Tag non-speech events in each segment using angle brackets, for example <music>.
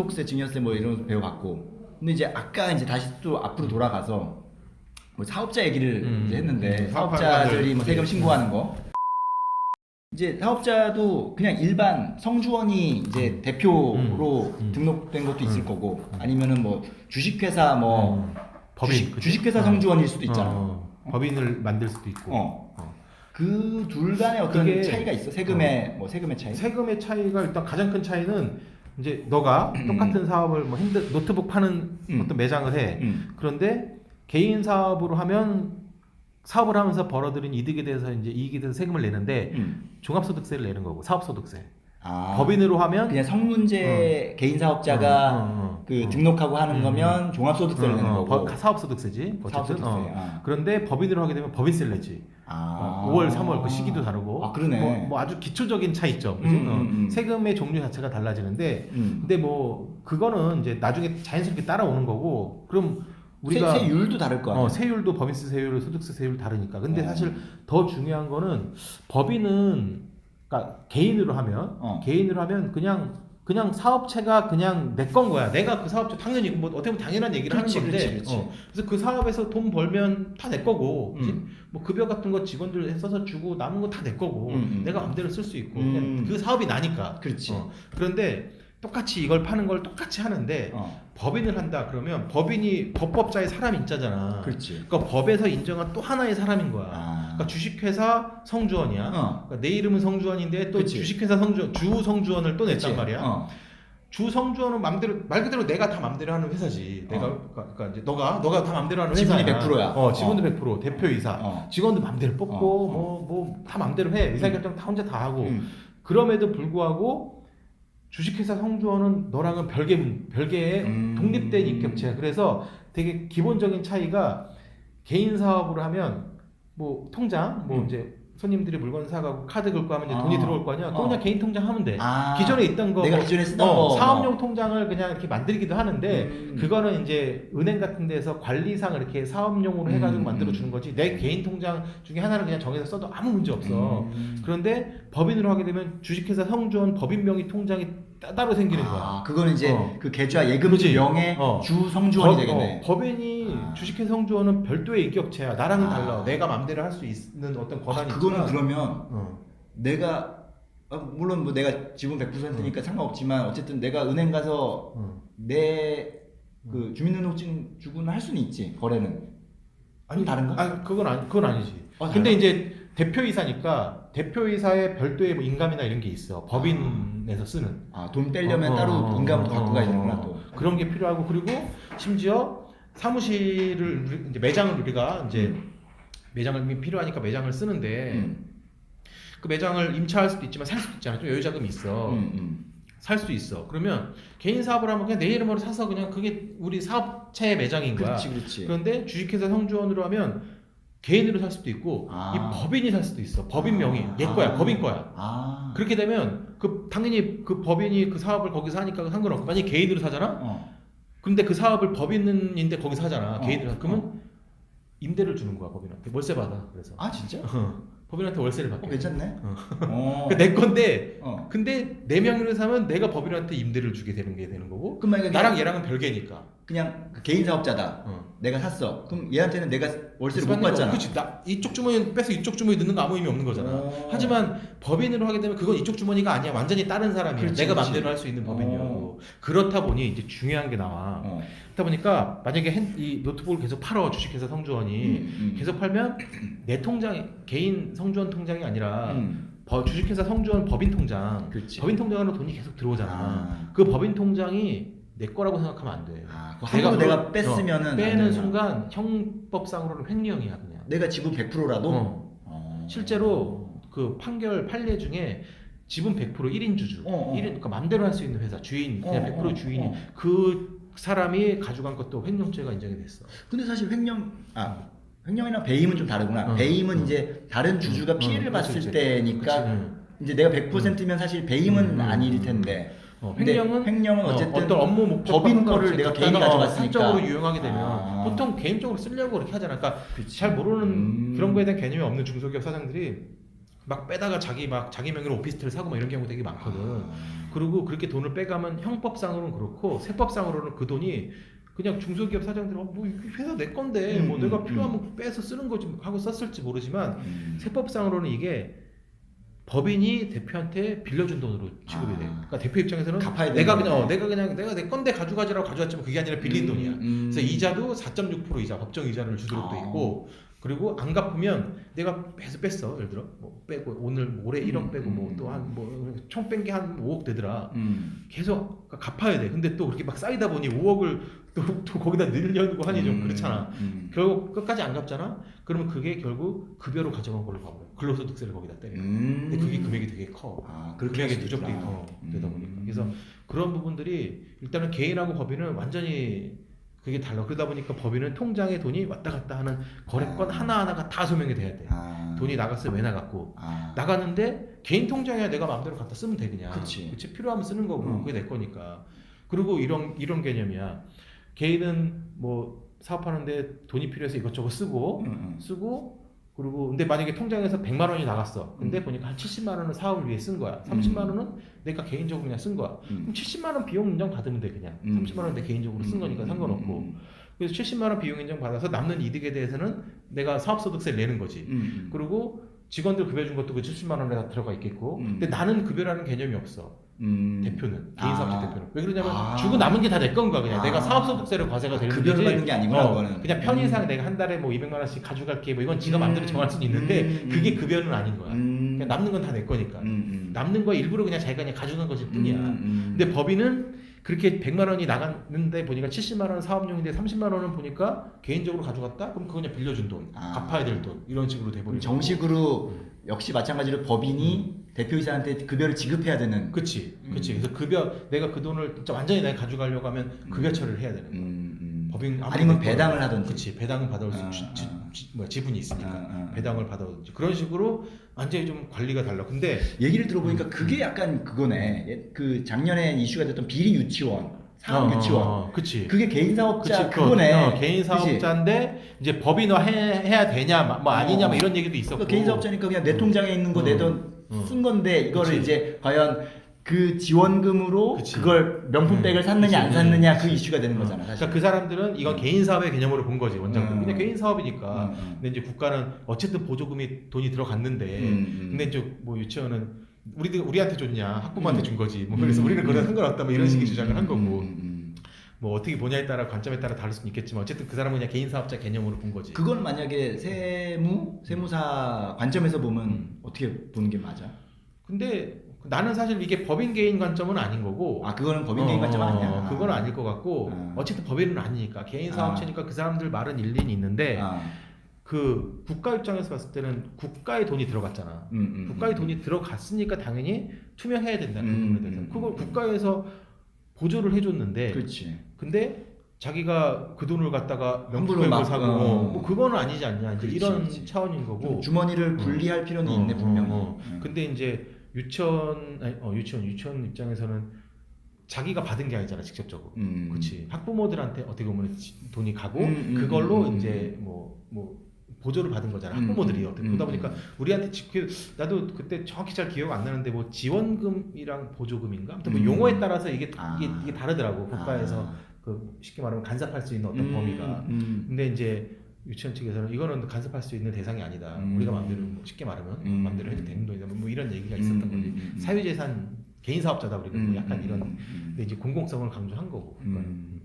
상속세, 증여세 뭐 이런 거 배워봤고 근데 이제 아까 이제 다시 또 앞으로 돌아가서 뭐 사업자 얘기를 음, 이제 했는데 음, 사업자들이 뭐. 세금 신고하는 거 이제 사업자도 그냥 일반 성주원이 이제 대표로 음, 음. 등록된 것도 있을 음. 거고 아니면은 뭐 주식회사 뭐 어, 법인 주식, 그치? 주식회사 어. 성주원일 수도 있잖아. 어, 어. 법인을 만들 수도 있고. 어. 어. 그 둘 간의 어떤 그게- 차이가 있어? 세금의 뭐 세금의 차이? 세금의 차이가 일단 가장 큰 차이는 이제 너가 똑같은 사업을 뭐 핸드 노트북 파는 음. 어떤 매장을 해. 음. 그런데 개인 사업으로 하면 사업을 하면서 벌어들인 이득에 대해서 이제 이익에 대해서 세금을 내는데 음. 종합소득세를 내는 거고 사업소득세. 아. 법인으로 하면 그냥 성문제 개인 사업자가 어, 어, 어. 그 어. 등록하고 하는 음. 거면 종합소득세를 어, 내는 어, 거고 법- 사업소득세지. 어쨌든. 사업소득세. 어. 아. 그런데 법인으로 하게 되면 법인세를 내지. 아. 어, 5월, 3월 그 시기도 다르고. 아 그러네. 뭐, 뭐 아주 기초적인 차이점. 그지? 음, 어, 음, 음. 세금의 종류 자체가 달라지는데 음. 근데 뭐 그거는 이제 나중에 자연스럽게 따라오는 거고 그럼 우리가 세, 세율도 다를 거 아니야. 어, 세율도 법인세 세율, 소득세 세율 다르니까. 근데 어. 사실 더 중요한 거는 법인은 그러니까 개인으로 하면 어. 개인으로 하면 그냥 그냥 사업체가 그냥 내 건 거야. 내가 그 사업체 당연히 뭐 어떻게 보면 당연한 얘기를 그렇지, 하는 건데. 그렇지, 그렇지. 어, 그래서 그 사업에서 돈 벌면 다 내 거고. 음. 뭐 급여 같은 거 직원들 써서 주고 남은 거 다 내 거고. 음, 음. 내가 마음대로 쓸 수 있고. 음. 그 사업이 나니까. 그렇지. 어, 그런데 똑같이 이걸 파는 걸 똑같이 하는데 어. 법인을 한다 그러면 법인이 법법자의 사람 인자잖아. 그렇지. 그러니까 법에서 인정한 또 하나의 사람인 거야. 아. 그러니까 주식회사 성주원이야. 어. 그러니까 내 이름은 성주원인데 또 그치. 주식회사 성주원, 주 성주원을 또 냈단 그치. 말이야. 어. 주 성주원은 맘대로 말 그대로 내가 다 맘대로 하는 회사지. 내가 어. 그러니까, 그러니까 이제 너가 너가 다 맘대로 하는 지분이 회사야. 100% 야. 어, 지분도 100% 대표이사. 어. 직원도 맘대로 뽑고 어, 어. 뭐뭐 다 맘대로 해. 의사결정 다 혼자 다 하고. 음. 그럼에도 불구하고 주식회사 성주원은 너랑은 별개 문- 별개의 음. 독립된 인격체야. 그래서 되게 기본적인 차이가 개인 사업으로 하면 뭐 통장 뭐 음. 이제 손님들이 물건 사가고 카드 긁고 하면 이제 아. 돈이 들어올 거 아니야. 그거 어. 그냥 개인 통장 하면 돼. 아. 기존에 있던 거 내가 뭐, 기존에 쓰던 어, 거 사업용 통장을 그냥 이렇게 만들기도 하는데 음. 그거는 이제 은행 같은 데서 관리상 이렇게 사업용으로 해가지고 음, 만들어 음. 주는 거지 내 개인 통장 중에 하나를 그냥 정해서 써도 아무 문제 없어. 음. 그런데 법인으로 하게 되면 주식회사 성주원 법인 명의 통장이 따, 따로 생기는 거야. 아, 그거는 이제 어. 그 계좌 예금 그치. 명의 어. 주 성주원이 법- 되겠네. 어, 법인이 아. 주식회사 성주원은 별도의 인격체야. 나랑은 아. 달라. 내가 마음대로 할 수 있는 어떤 아, 권한이 그거는 있지만. 그러면 어. 내가 아, 물론 뭐 내가 지분 100%니까 상관없지만 어쨌든 내가 은행 가서 어. 내그 주민등록증 주고는 할 수는 있지 거래는 아니 다른가? 아니 그건 아니 그건 아니지. 어, 근데? 이제 대표이사니까 대표이사의 별도의 뭐 인감이나 이런 게 있어. 법인에서 쓰는. 아 돈 떼려면 어, 따로 어, 인감을 더 어, 갖고 어, 가야 되는구나 어, 또 그런 게 필요하고 그리고 심지어 사무실을 우리- 이제 매장을 우리가 이제 매장을 필요하니까 매장을 쓰는데 음. 그 매장을 임차할 수도 있지만 살 수도 있잖아. 좀 여유 자금이 있어. 음, 음. 살 수 있어. 그러면 개인 사업을 하면 그냥 내 이름으로 사서 그냥 그게 우리 사업체의 매장인 거야. 그렇지 그렇지 그런데 주식회사 성주원으로 하면 개인으로 살 수도 있고 아. 이 법인이 살 수도 있어. 법인 명의 얘 거야. 아. 법인 거야. 아 그렇게 되면 그 당연히 그 법인이 그 사업을 거기서 하니까 상관없고 만약 에 개인으로 사잖아. 어. 근데 그 사업을 법인인데 거기서 하잖아. 어. 개인으로 사. 그러면 임대를 주는 거야 법인한테 월세 받아. 그래서 아 진짜? <laughs> 법인한테 월세를 어, 받게. 괜찮네 어. 어. <laughs> 그내 건데 어. 근데 네 명으로 사면 내가 법인한테 임대를 주게 되는 게 되는 거고 그럼 만약에 나랑 얘랑은 별개니까. 그냥 그 개인 사업자다 어. 내가 샀어 그럼 얘한테는 내가 월세를 못 받잖아 그치. 나 이쪽 주머니 빼서 이쪽 주머니 넣는 거 아무 의미 없는 거잖아. 어. 하지만 법인으로 하게 되면 그건 이쪽 주머니가 아니야. 완전히 다른 사람이야. 그렇지, 내가 그렇지. 마음대로 할 수 있는 법인이라고. 그렇다 보니 이제 중요한 게 나와. 어. 그렇다 보니까 만약에 핸- 이 노트북을 계속 팔어 주식회사 성주원이 음, 음. 계속 팔면 내 통장 개인 성주원 통장이 아니라 음. 버- 주식회사 성주원 법인 통장. 그렇지 법인 통장으로 돈이 계속 들어오잖아. 아. 그 법인 통장이 내 거라고 생각하면 안 돼. 아, 그거 함부로 내가 뺐으면은 어, 안 빼는 되는구나. 순간 형법상으로는 횡령이야 그냥. 내가 지분 100%라도 어. 어. 실제로 그 판결 판례 중에 지분 100% 1인 주주, 어, 어. 1인 그러니까 맘대로 할 수 있는 회사 주인 그냥 어, 100% 어, 주인이 어. 그 사람이 가져간 것도 횡령죄가 인정이 됐어. 근데 사실 횡령 아 횡령이나 배임은 좀 다르구나 어. 배임은 어. 이제 다른 주주가 어, 피해를 어, 봤을 그치, 그치. 때니까 그치, 응. 이제 내가 100%면 사실 배임은 음, 음, 아닐 음. 텐데 어, 횡령은 횡령은 어쨌든 떤 업무 목적 법인 거를 내가 개인이 가져갔으니까. 사적으로 유용하게 되면 아. 보통 개인적으로 쓰려고 그렇게 하잖아. 그러니까 그치. 잘 모르는 음. 그런 거에 대한 개념이 없는 중소기업 사장들이 막 빼다가 자기 막 자기 명의로 오피스텔 사고 막 이런 경우 되게 많거든. 아. 그리고 그렇게 돈을 빼가면 형법상으로는 그렇고 세법상으로는 그 돈이 그냥 중소기업 사장들은 어, 뭐 회사 내 건데 음, 뭐 내가 음, 필요하면 빼서 쓰는 거지 하고 썼을지 모르지만 음. 세법상으로는 이게 법인이 대표한테 빌려준 돈으로 취급이 돼. 아. 그러니까 대표 입장에서는 갚아야 내가 되는 그냥 어, 거네. 내가 그냥 내가 내 건데 가져가지라고 가져왔지만 그게 아니라 빌린 음, 돈이야. 음. 그래서 이자도 4.6% 이자 법정 이자를 주도록 돼 아. 있고 그리고 안 갚으면 내가 빼서 뺐어 예를 들어 뭐 빼고 오늘 뭐 올해 1억 음, 빼고 음. 뭐또 한 뭐총 뺀 게 한 5억 되더라 음. 계속 갚아야 돼 근데 또 그렇게 막 쌓이다 보니 5억을 또, 또 거기다 늘려고 하니 좀 음, 그렇잖아 음. 결국 끝까지 안 갚잖아 그러면 그게 결국 급여로 가져간 걸로 봐버려 근로소득세를 거기다 때려 음. 근데 그게 금액이 되게 커 아, 그렇게 할 금액이 있구나. 커 되다 음. 보니까 그래서 그런 부분들이 일단은 개인하고 법인은 완전히 그게 달라 그러다 보니까 법인은 통장에 돈이 왔다 갔다 하는 거래건 아. 하나하나가 다 소명이 돼야 돼 아. 돈이 나갔으면 왜 나갔고 아. 나갔는데 개인 통장에 내가 마음대로 갖다 쓰면 돼 그냥 그치. 그치 필요하면 쓰는 거고 어. 그게 내 거니까 그리고 이런 이런 개념이야 개인은 뭐 사업하는데 돈이 필요해서 이것저것 쓰고 음, 음. 쓰고 그리고 근데 만약에 통장에서 100만 원이 나갔어. 근데 음. 보니까 한 70만 원은 사업을 위해 쓴 거야. 30만 원은 내가 개인적으로 그냥 쓴 거야. 음. 그럼 70만 원 비용 인정 받으면 돼 그냥. 음. 30만 원내 개인적으로 쓴 거니까 음, 상관없고. 음, 그래서 70만 원 비용 인정 받아서 남는 이득에 대해서는 내가 사업소득세를 내는 거지. 음, 음. 그리고 직원들 급여 준 것도 그 70만 원에 다 들어가 있겠고. 음. 근데 나는 급여라는 개념이 없어 음. 대표는 개인 사업자 아. 대표는 왜 그러냐면 아. 주고 남은 게 다 내건 거야 그냥 아. 내가 사업소득세로 과세가 되는 급여를 거지 받는 게 아니구나, 어, 그거는. 그냥 편의상 음. 내가 한 달에 뭐 200만 원씩 가져갈게 뭐 이건 지가 음. 마음대로 정할 수는 있는데 음. 그게 급여는 아닌 거야 음. 그냥 남는 건 다 내 거니까 음, 음. 남는 거 일부러 그냥 자기가 그냥 가져간 것일 뿐이야 음, 음. 근데 법인은 그렇게 100만 원이 나갔는데 보니까 70만 원은 사업용인데 30만 원은 보니까 개인적으로 가져갔다? 그럼 그거 그냥 빌려준 돈, 아. 갚아야 될 돈 이런 식으로 돼버리고 정식으로 역시 마찬가지로 법인이 대표이사한테 급여를 지급해야 되는. 그치, 음. 그치. 그래서 급여 내가 그 돈을 진짜 완전히 내가 가져가려고 하면 급여 처리를 해야 되는 거야. 음, 음. 법인 아니면 배당을 하든지. 그치, 배당은 받아올 수, 아, 지, 지, 아. 지- 뭐야, 지분이 있으니까 아, 아. 배당을 받아오든지 그런 식으로 완전히 좀 관리가 달라. 근데 얘기를 들어보니까 음, 그게 약간 그거네. 예, 그 작년에 이슈가 됐던 비리 유치원, 사업 어, 유치원. 어, 그치. 그게 개인 사업자 그치, 그거네. 어, 개인? 사업자인데 이제 법인화 해, 해야 되냐, 뭐 아니냐, 뭐 어. 이런 얘기도 있었고. 그러니까 개인 사업자니까 그냥 내 통장에 있는 거 어. 내돈 어. 쓴 건데 이거를 그치. 이제 과연 그 지원금으로 그치. 그걸 명품백을 음, 샀느냐 안. 샀느냐 그. 이슈가 되는 거잖아 사실. 그러니까 그 사람들은 이건 개인 사업의 개념으로 본 거지 원장들. 음. 그냥 개인 사업이니까. 음, 음. 근데 이제 국가는 어쨌든 보조금이 돈이 들어갔는데, 음, 음. 근데 이제 뭐 유치원은 우리들 우리한테 줬냐 학부모한테 음. 준 거지. 뭐 그래서 음, 우리는 그런 음. 상관없다 뭐 이런 식의 주장을 한 거고. 음, 음. 뭐 어떻게 보냐에 따라 관점에 따라 다를 수는 있겠지만 어쨌든 그 사람은 그냥 개인 사업자 개념으로 본 거지. 그건 만약에 세무 세무사 관점에서 보면 음. 어떻게 보는 게 맞아? 근데 나는 사실 이게 법인 개인 관점은 아닌 거고. 아 그거는 법인 개인 관점 어, 아니야. 그건 아닐 것 같고 아. 어쨌든 법인은 아니니까 개인 아. 사업체니까 그 사람들 말은 일리는 있는데 아, 그 국가 입장에서 봤을 때는 국가의 돈이 들어갔잖아. 음, 음, 국가의 음. 돈이 들어갔으니까 당연히 투명해야 된다는 음, 부분에 대해서 음, 그걸 음. 국가에서 보조를 해줬는데 그렇지. 근데 자기가 그 돈을 갖다가 명품백을 막, 사고 어. 뭐 그거는 아니지 않냐 이제 그렇지, 이런 그렇지. 차원인 좀 거고 주머니를 분리할 필요는 어, 있네 어, 분명히. 어. 음. 근데 이제 유치원 아니, 어, 유치원 유치원 입장에서는 자기가 받은 게 아니잖아 직접적으로 음. 그렇지 학부모들한테 어떻게 보면 지- 돈이 가고 음, 음, 그걸로 음, 음, 이제 뭐 뭐 보조를 받은 거잖아 음, 학부모들이 음, 어떻게 음, 음. 보니까 우리한테 지, 그, 나도 그때 정확히 잘 기억 안 나는데 뭐 지원금이랑 보조금인가 아무튼 뭐 음. 용어에 따라서 이게 아. 이게, 이게 다르더라고 국가에서 아. 그 쉽게 말하면 간섭할 수 있는 어떤 음, 범위가 음. 근데 이제 유치원 측에서는 이거는 간섭할 수 있는 대상이 아니다 음. 우리가 마음대로 뭐 쉽게 말하면 음. 마음대로 해도 되는 돈이다 뭐 이런 얘기가 있었던 음, 거지 음, 음. 사유재산 개인 사업자다 우리가 뭐 음, 약간 음, 이런 음, 음. 근데 이제 공공성을 강조한 거고. 음.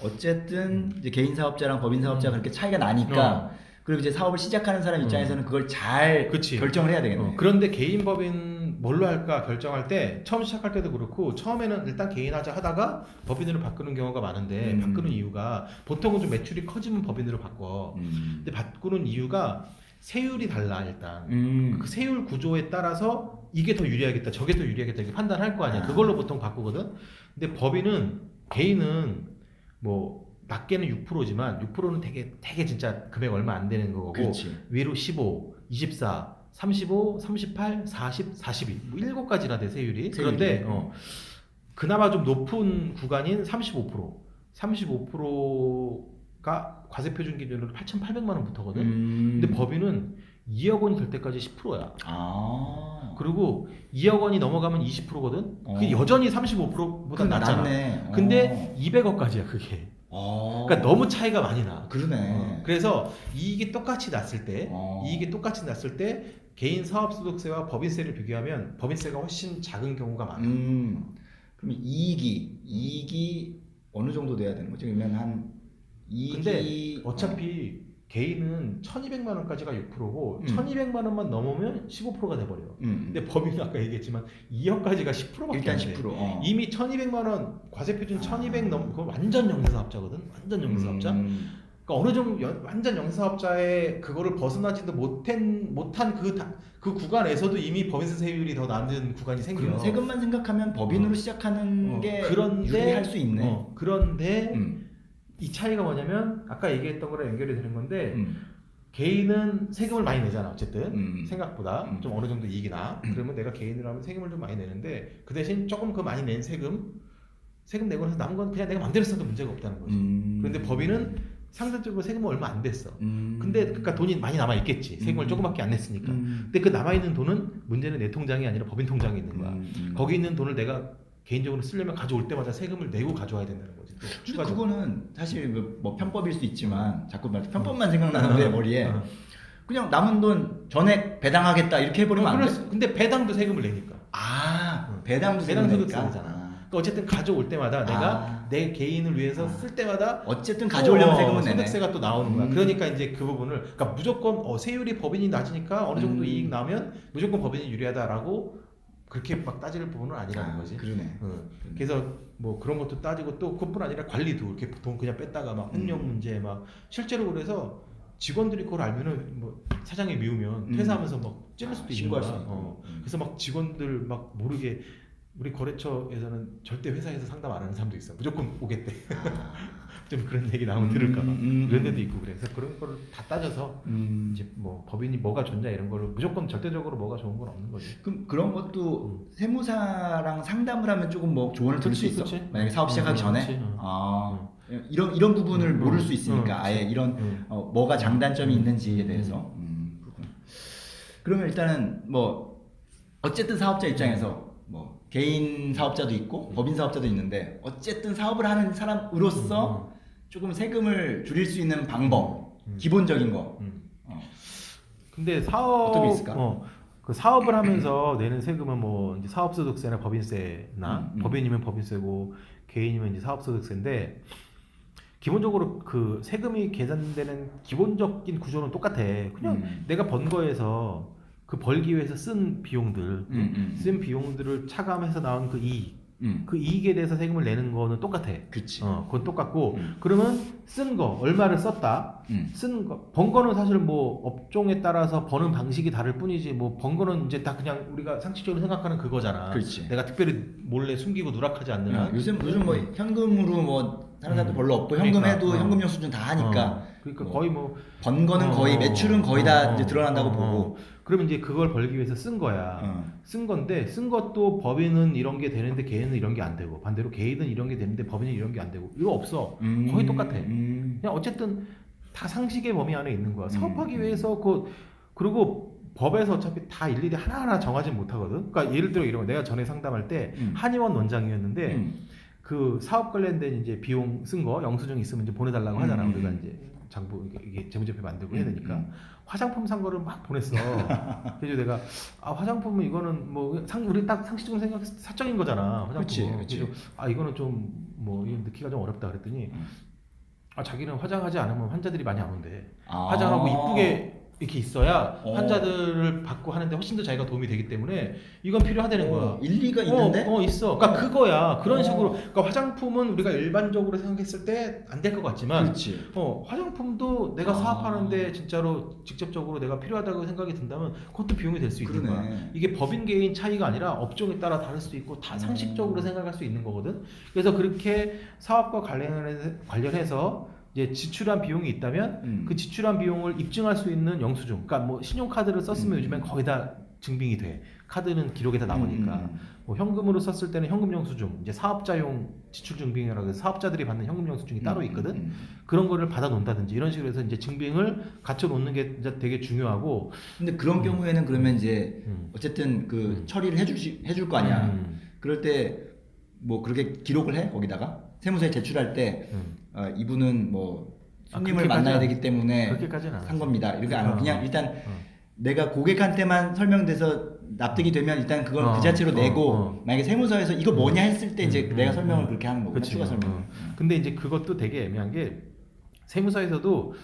어쨌든 이제 개인 사업자랑 법인 사업자가 음. 그렇게 차이가 나니까 그리고 이제 사업을 시작하는 사람 입장에서는 그걸 잘 어. 그치. 결정을 해야 되겠네. 어, 그런데 개인 법인 뭘로 할까 결정할 때 처음 시작할 때도 그렇고 처음에는 일단 개인 하자 하다가 법인으로 바꾸는 경우가 많은데 음. 바꾸는 이유가 보통은 좀 매출이 커지면 법인으로 바꿔 음. 근데 바꾸는 이유가 세율이 달라 일단 음. 그 세율 구조에 따라서 이게 더 유리하겠다 저게 더 유리하겠다 이렇게 판단할 거 아니야 아. 그걸로 보통 바꾸거든 근데 법인은 개인은 뭐 낮게는 6%지만 6%는 되게 되게 진짜 금액 얼마 안 되는 거고 그렇지. 위로 15, 24, 35, 38, 40, 42, 뭐 7가지나 돼 세율이. 그런데 어, 그나마 좀 높은 구간인 35%, 35%가 과세 표준 기준으로 8,800만 원 붙어거든. 음. 근데 법인은 2억 원이 될 때까지 10%야. 아. 그리고 2억 원이 넘어가면 20%거든. 어. 그게 여전히 35%보다 그건 낮잖아. 낮네. 근데 200억까지야 그게. 어. 그러니까 너무 차이가 많이 나. 그러네. 어, 그래서 이익이 똑같이 났을 때, 어. 이익이 똑같이 났을 때 개인 사업 소득세와 법인세를 비교하면 법인세가 훨씬 작은 경우가 많아. 음. 그럼 이익이 이익이 어느 정도 돼야 되는 거죠? 그러면 한 이익이 근데 어차피 개인은 1,200만 원까지가 6%고 음. 1,200만 원만 넘으면 15%가 돼버려. 음. 근데 법인은 아까 얘기했지만 2억까지가 10%밖에 일단 안 돼. 10%. 어. 이미 1,200만 원 과세 표준 아. 1,200 넘, 그거 완전 영세사업자거든. 완전 영세사업자. 음. 그러니까 어느 정도 연- 완전 영세사업자의 그거를 벗어나지도 못한 못한 그, 다- 그 구간에서도 이미 법인세 세율이 더 낮은 구간이 생겨. 그럼 세금만 생각하면 법인으로 어. 시작하는 어, 게 그런데- 유리할 수 있네. 어, 그런데 음. 이 차이가 뭐냐면 아까 얘기했던 거랑 연결이 되는 건데 음. 개인은 세금을 많이 내잖아 어쨌든 음. 생각보다 음. 좀 어느 정도 이익이 나 그러면 내가 개인으로 하면 세금을 좀 많이 내는데 그 대신 조금 그 많이 낸 세금 세금 내고 나서 남은 건 그냥 내가 맘대로 써도 문제가 없다는 거지 음. 그런데 법인은 상대적으로 세금은 얼마 안 됐어 음. 근데 그러니까 돈이 많이 남아 있겠지 세금을 음. 조금밖에 안 냈으니까 음. 근데 그 남아 있는 돈은 문제는 내 통장이 아니라 법인 통장에 있는 거야 음, 음. 거기 있는 돈을 내가 개인적으로 쓰려면 가져올 때마다 세금을 내고 가져와야 된다는 거지 또 근데 추가적으로. 그거는 사실 그 뭐 편법일 수 있지만 자꾸 말 편법만 생각나는데 머리에 어. 그냥 남은 돈 전액 배당하겠다 이렇게 해버리면 안 그럴 돼? 수- 근데 배당도 세금을 내니까. 아 응. 배당도 배당 세금 내니까? 내잖아. 아. 그러니까 어쨌든 가져올 때마다 내가 아. 내 개인을 위해서 아. 쓸 때마다 어쨌든 가져오려면 어, 세금은 내네. 소득세가 또 나오는 거야. 음. 그러니까 이제 그 부분을 그러니까 무조건 어, 세율이 법인이 낮으니까 어느 정도 음. 이익 나면 무조건 법인이 유리하다라고 그렇게 막 따질 부분은 아니라는 아, 거지. 그러네. 응. 그래서 뭐 그런 것도 따지고 또 그것뿐 아니라 관리도 이렇게 돈 그냥 뺐다가 막 횡령 음. 문제 막 실제로 그래서 직원들이 그걸 알면은 뭐 사장이 미우면 음. 퇴사하면서 막 찔릴 수도 아, 있는 신고할 거야. 있고. 어. 음. 그래서 막 직원들 막 모르게 우리 거래처에서는 절대 회사에서 상담 안 하는 사람도 있어. 무조건 오겠대. 아. <laughs> 좀 그런 얘기 나오면 음, 들을까 봐. 음, 그런 음. 데도 있고 그래. 그래서 그런 거를 다 따져서 음. 이제 뭐 법인이 뭐가 좋냐 이런 거를 무조건 절대적으로 뭐가 좋은 건 없는 거지. 그럼 그런 것도 세무사랑 상담을 하면 조금 뭐 조언을 들을 수 그치, 있어. 그치. 만약에 사업 시작하기 음, 전에. 그치, 음. 아 이런 이런 부분을 음, 모를 음, 수 있으니까 음, 아예. 이런 응. 어, 뭐가 장단점이 음. 있는지에 대해서. 음. 그러면 일단은 뭐 어쨌든 사업자 입장에서 뭐 개인 사업자도 있고 법인 사업자도 있는데 어쨌든 사업을 하는 사람으로서 조금 세금을 줄일 수 있는 방법 음. 기본적인 거. 음. 어. 근데 사업 어떤 게 있을까? 어, 그 사업을 하면서 내는 세금은 뭐 이제 사업소득세나 법인세나 음, 음. 법인이면 법인세고 개인이면 이제 사업소득세인데 기본적으로 그 세금이 계산되는 기본적인 구조는 똑같아. 그냥 음. 내가 번 거에서 그 벌기 위해서 쓴 비용들, 음, 음. 쓴 비용들을 차감해서 나온 그 이익, 음. 그 이익에 대해서 세금을 내는 거는 똑같아. 그치. 어, 그건 똑같고 음. 그러면 쓴 거 얼마를 썼다. 음. 쓴 거, 번 거는 사실 뭐 업종에 따라서 버는 방식이 다를 뿐이지 뭐 번 거는 이제 다 그냥 우리가 상식적으로 생각하는 그거잖아. 그렇지. 내가 특별히 몰래 숨기고 누락하지 않는 아, 한. 요즘 요즘 뭐 현금으로 뭐 하는 사람도 음. 별로 없고 그러니까, 현금해도 어. 현금 영수증 다 하니까 어, 그러니까 뭐 거의 뭐 번 거는 어, 거의 매출은 거의 다 어, 이제 어, 드러난다고 어, 보고. 어. 그러면 이제 그걸 벌기 위해서 쓴 거야. 어. 쓴 건데 쓴 것도 법인은 이런 게 되는데 개인은 이런 게 안 되고 반대로 개인은 이런 게 되는데 법인은 이런 게 안 되고 이거 없어. 음. 거의 똑같아. 음. 그냥 어쨌든 다 상식의 범위 안에 있는 거야. 사업하기 음. 위해서 그 그리고 법에서 어차피 다 일일이 하나하나 정하지 못하거든. 그러니까 예를 들어 이런 거 내가 전에 상담할 때 음. 한의원 원장이었는데 음. 그 사업 관련된 이제 비용 쓴 거 영수증 있으면 이제 보내달라고 하잖아. 음. 우리가 이제 장부 이게, 이게 재무제표 만들고 해야 음, 되니까 음. 화장품 산 거를 막 보냈어. <laughs> 그래서 내가 아 화장품은 이거는 뭐 상 우리 딱 상식적으로 생각해서 사적인 거잖아. 화장품은. 그치, 그치. 그래서 아 이거는 좀뭐 넣기가 좀 어렵다 그랬더니 음. 아 자기는 화장하지 않으면 환자들이 많이 안 온대. 아. 화장하고 이쁘게 이렇게 있어야 어. 환자들을 받고 하는데 훨씬 더 자기가 도움이 되기 때문에 이건 필요하다는 거야. 어, 일리가 있는데. 어, 어 있어. 그러니까 그거야. 그런 어. 식으로. 그러니까 화장품은 우리가 일반적으로 생각했을 때 안 될 것 같지만, 그렇지. 어 화장품도 내가 아. 사업하는데 진짜로 직접적으로 내가 필요하다고 생각이 든다면 그것도 비용이 될 수 있는 거야. 그러네. 이게 법인 개인 차이가 아니라 업종에 따라 다를 수 있고 다 상식적으로 음. 생각할 수 있는 거거든. 그래서 그렇게 사업과 관련해서 이제 지출한 비용이 있다면 음. 그 지출한 비용을 입증할 수 있는 영수증. 그러니까 뭐 신용카드를 썼으면 음. 요즘엔 거의 다 증빙이 돼. 카드는 기록에 다 남으니까. 음. 뭐 현금으로 썼을 때는 현금 영수증, 이제 사업자용 지출 증빙이라고 해서 사업자들이 받는 현금 영수증이 따로 있거든. 음, 그런 거를 받아 놓는다든지 이런 식으로 해서 이제 증빙을 갖춰 놓는 게 이제 되게 중요하고 근데 그런 경우에는 그러면 이제 음. 어쨌든 그 음. 처리를 해주시 해줄 거 아니야. 음, 그럴 때 뭐 그렇게 기록을 해 거기다가 세무서에 제출할 때 음. 어, 이분은 뭐 아, 손님을 그렇게까지는- 만나야 되기 때문에 그렇게까지는 안 산. 겁니다. 이렇게 안 하고 어, 그냥 어. 일단 어. 내가 고객한테만 설명돼서 납득이 되면 일단 그걸 어, 그 자체로 어, 내고 어. 만약에 세무서에서 이거 뭐냐 했을 때 이제 음, 내가 음, 설명을 음. 그렇게 하는 거고 그치. 추가 설명. 어. 근데 이제 그것도 되게 애매한 게 세무서에서도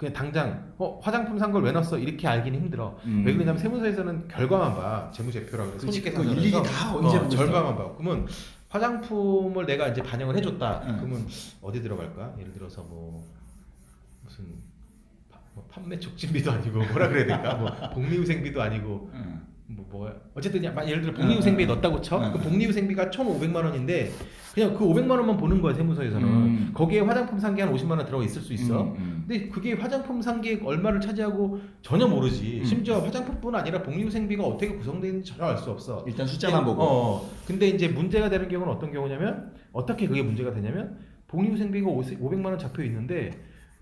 그냥 당장 어 화장품 산 걸 왜 넣었어 이렇게 알기는 힘들어. 음. 왜 그러냐면 세무서에서는 결과만 봐 재무제표라고 그치, 손익 계산서에서 그거 일일이 다 언제 어, 절반만 봐. 그러면 화장품을 내가 이제 반영을 해줬다. 응. 그러면 어디 들어갈까? 예를 들어서 뭐 무슨 파- 뭐 판매 촉진비도 아니고 뭐라 그래야 될까? 뭐 <laughs> 복리후생비도 아니고 응. 뭐 뭐야 어쨌든 야, 예를 들어 복리후생비에 응, 응, 넣었다고 쳐. 응, 그 응. 복리후생비가 1,500만 원인데 그냥 그 500만 원만 보는 거야 세무서에서는. 음. 거기에 화장품 산게한 50만 원 들어가 있을 수 있어. 음, 음. 근데 그게 화장품 산게 얼마를 차지하고 전혀 모르지. 음. 심지어 화장품뿐 아니라 복리후생비가 어떻게 구성되는지 전혀 알 수 없어. 일단 숫자만 근데- 보고. 어, 근데 이제 문제가 되는 경우는 어떤 경우냐면 어떻게 그게 문제가 되냐면 복리후생비가 500만 원 잡혀 있는데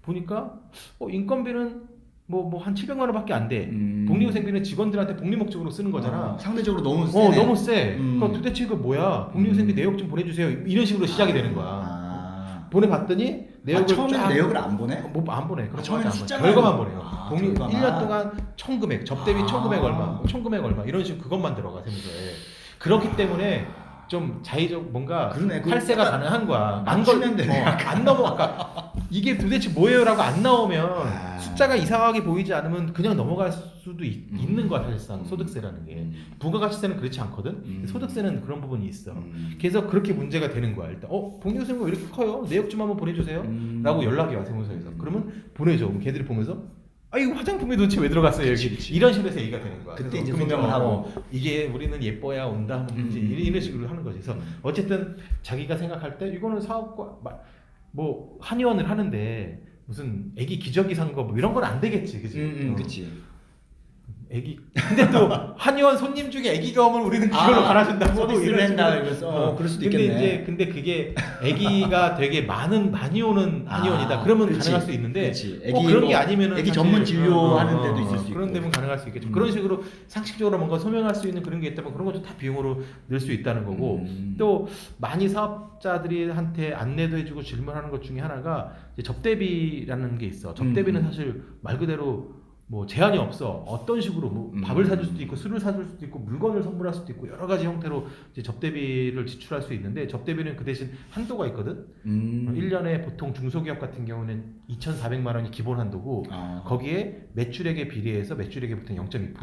보니까 어, 인건비는 뭐 뭐 한 700만 원밖에 안 돼. 음. 복리후생비는 직원들한테 복리 목적으로 쓰는 거잖아. 어, 상대적으로 너무 어 세네. 너무 세. 음. 그러니까 도대체 이거 뭐야? 복리후생비 음. 내역 좀 보내주세요. 이런 식으로 시작이 되는 거야. 아. 보내봤더니 내역을 아, 처음에 쫙- 내역을 안 보내? 뭐안 보내. 아, 하지 안. 결과만 보내. 보내요. 아, 복리 결과만. 1년 동안 총 금액, 접대비 아. 총 금액 얼마, 총 금액 얼마 이런 식으로 그것만 들어가 세무서에. 그렇기 때문에 좀 자의적 뭔가 그러네. 탈세가 약간 가능한 거야. 맞추면 되네. 어, 안 넘어가. 이게 도대체 뭐예요라고 안 나오면 아. 숫자가 이상하게 보이지 않으면 그냥 넘어갈 수도 있, 음. 있는 거야 사실상 음. 소득세라는 게. 음. 부가가치세는 그렇지 않거든. 음. 소득세는 그런 부분이 있어. 음. 그래서 그렇게 문제가 되는 거야. 일단 어 복리후생비 왜 이렇게 커요? 내역 좀 한번 보내주세요. 음. 라고 연락이 와 세무서에서. 음. 그러면 보내줘. 그럼 걔들이 보면서 아 이거 화장품이 도대체 왜 들어갔어요 여기. 이런 식으로 해서 얘기가 되는 거야. 그때 이제 어, 하고. 어, 이게 우리는 예뻐야 온다. 뭐 이제 음. 이런 식으로 하는 거지. 그래서 어쨌든 자기가 생각할 때 이거는 사업과 마- 뭐 한의원을 하는데 무슨 애기 기저귀 산 거 뭐 이런 건 안 되겠지, 그지? 음, 음, 어. 그치. 애기 근데 또 한의원 손님 중에 애기가 오면 우리는 그걸로 아, 갈아준다고 서비스를 한다. 이래서. 어, 그럴 수도 근데 있겠네. 이제 근데 그게 애기가 되게 많은 많이 오는 한의원이다. 아, 그러면 그치. 가능할 수 있는데 그치. 꼭 애기 그런 뭐, 게 아니면은 애기 사실- 전문 진료하는 어, 어, 데도 어, 있을 수 그런 있고. 데면 가능할 수 있겠죠. 음. 그런 식으로 상식적으로 뭔가 소명할 수 있는 그런 게 있다면 그런 것도 다 비용으로 늘 수 있다는 거고 음. 또 많이 사업자들이 한테 안내도 해주고 질문하는 것 중에 하나가 이제 접대비라는 게 있어. 접대비는 음. 사실 말 그대로 뭐 제한이 없어. 어떤 식으로 뭐 음. 밥을 사줄 수도 있고 술을 사줄 수도 있고 물건을 선물할 수도 있고 여러 가지 형태로 이제 접대비를 지출할 수 있는데 접대비는 그 대신 한도가 있거든. 음. 1년에 보통 중소기업 같은 경우는 2,400만 원이 기본 한도고 아. 거기에 매출액에 비례해서 매출액의 보통 0.2%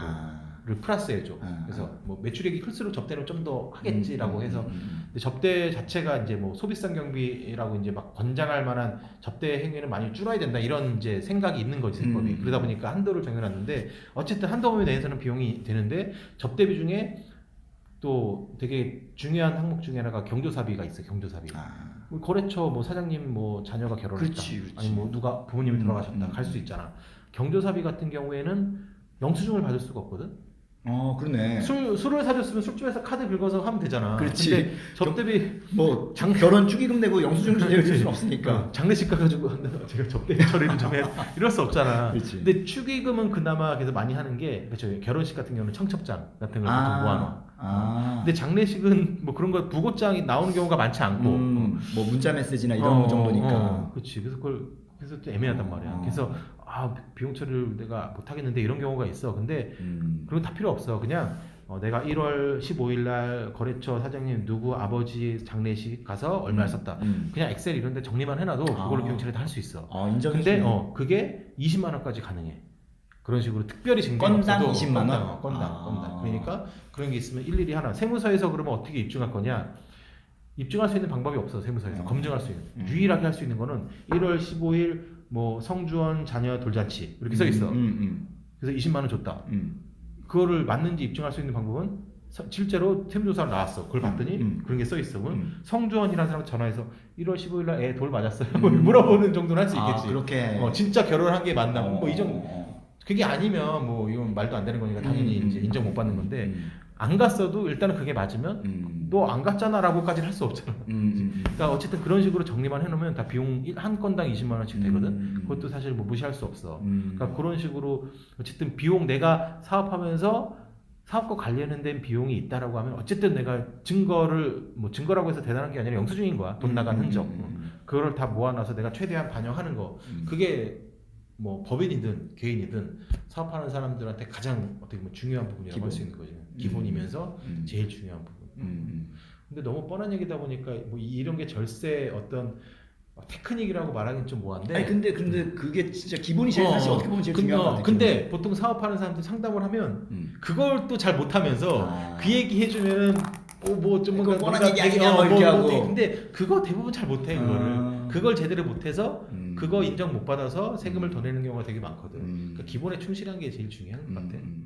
를 아. 플러스해 줘. 아. 그래서 뭐 매출액이 클수록 접대는 좀더 하겠지라고 음, 해서 음, 음, 근데 접대 자체가 이제 뭐 소비성 경비라고 이제 막 권장할 만한 접대 행위는 많이 줄어야 된다 이런 이제 생각이 있는 거지 세법이 음. 그러다 보니까 한도를 정해놨는데 어쨌든 한도 범위 내에서는 비용이 되는데 접대 비 중에 또 되게 중요한 항목 중에 하나가 경조사비가 있어 요 경조사비 아. 뭐 거래처 뭐 사장님 뭐 자녀가 결혼했다 그렇지, 그렇지. 아니 뭐 누가 부모님이 음, 돌아가셨다 음, 갈수 음. 있잖아 경조사비 같은 경우에는 영수증을 받을 수가 없거든 어, 그러네. 술 술을 사줬으면 술집에서 카드 긁어서 하면 되잖아 그렇지. 근데 접대비 뭐 장- 결혼 축의금 내고 영수증. 내줄 수는 없으니까. 어, 장례식 가가지고 제가 접대 처리를 좀 해. 이럴 수 없잖아. 그렇지. 근데 축의금은 그나마 그래서 많이 하는 게 그렇죠. 결혼식 같은 경우는 청첩장 같은 걸 보통 모아놔. 아. 근데 장례식은 뭐 그런 거 부고장이 나오는 경우가 많지 않고. 음, 뭐 문자 메시지나 이런 어, 정도니까. 어, 그렇지. 그래서 그걸 그래서 또 애매하단 말이야. 어. 그래서 아 비용 처리를 내가 못 하겠는데 이런 경우가 있어. 근데 음. 그런 거 다 필요 없어. 그냥 어, 내가 1월 15일 날 거래처 사장님 누구 아버지 장례식 가서 얼마를 썼다. 음. 그냥 엑셀 이런 데 정리만 해놔도 아. 그걸로 비용 처리 다할수 있어. 어, 인정해. 근데 어 그게 20만 원까지 가능해. 그런 식으로 특별히 증빙 건당 없어도 20만 원? 건당, 어, 건당, 아. 건당. 그러니까 그런 게 있으면 일일이 하나. 세무서에서 그러면 어떻게 입증할 거냐? 입증할 수 있는 방법이 없어 세무서에서 음. 검증할 수 있는 음. 유일하게 할 수 있는 거는 1월 15일 뭐 성주원 자녀 돌잔치 이렇게 써 있어. 음, 음, 그래서 20만 원 줬다. 음. 그거를 맞는지 입증할 수 있는 방법은 서- 실제로 세무조사로 나왔어. 그걸 음, 봤더니 음. 그런 게 써 있어. 그럼 음. 성주원이라는 사람 전화해서 1월 15일 날 애 돌 맞았어요. 뭐 물어보는 정도는 할수 아, 있겠지. 그렇게. 어, 진짜 결혼한 게 맞나? 어, 뭐이 정도. 어, 어. 그게 아니면 뭐 이건 말도 안 되는 거니까 당연히 음, 이제 음. 인정 못 받는 건데 음. 안 갔어도 일단은 그게 맞으면 음. 너 안 갔잖아라고까지는 할수 없잖아. 음, 음, 음. 그러니까 어쨌든 그런 식으로 정리만 해놓으면 다 비용 일- 한 건당 20만 원씩 되거든. 음. 그것도 사실 뭐 무시할 수 없어. 음. 그러니까 그런 식으로 어쨌든 비용 내가 사업하면서 사업과 관련된 비용이 있다라고 하면 어쨌든 내가 증거를 뭐 증거라고 해서 대단한 게 아니라 영수증인 거야. 돈 나간 음, 흔적. 음, 그거를 다 모아놔서 내가 최대한 반영하는 거. 음. 그게 뭐 법인이든 개인이든 사업하는 사람들한테 가장 어떻게 보면 중요한 부분이라고 할 수 있는 거지. 기본이면서 음. 제일 중요한 부분. 음. 근데 너무 뻔한 얘기다 보니까 뭐 이런 게 절세 어떤 테크닉이라고 말하기는 좀 뭐한데. 아니 근데 근데 그게 진짜 기본이 제일 어, 사실 어 떻게 보면 제일 근데, 중요한 거 같아요. 근데 보통 사업하는 사람들 상담을 하면 음. 그걸 또 잘 못하면서 아. 그 얘기 해주면은 뭐좀 그거 뭔가 뻔한 얘기 아니냐 뭐 이렇게 하고. 근데 그거 대부분 잘 못해 그거를 아. 그걸 제대로 못해서 음. 그거 인정 못 받아서 세금을 음. 더 내는 경우가 되게 많거든. 음. 그러니까 기본에 충실한 게 제일 중요한 것 같아. 음,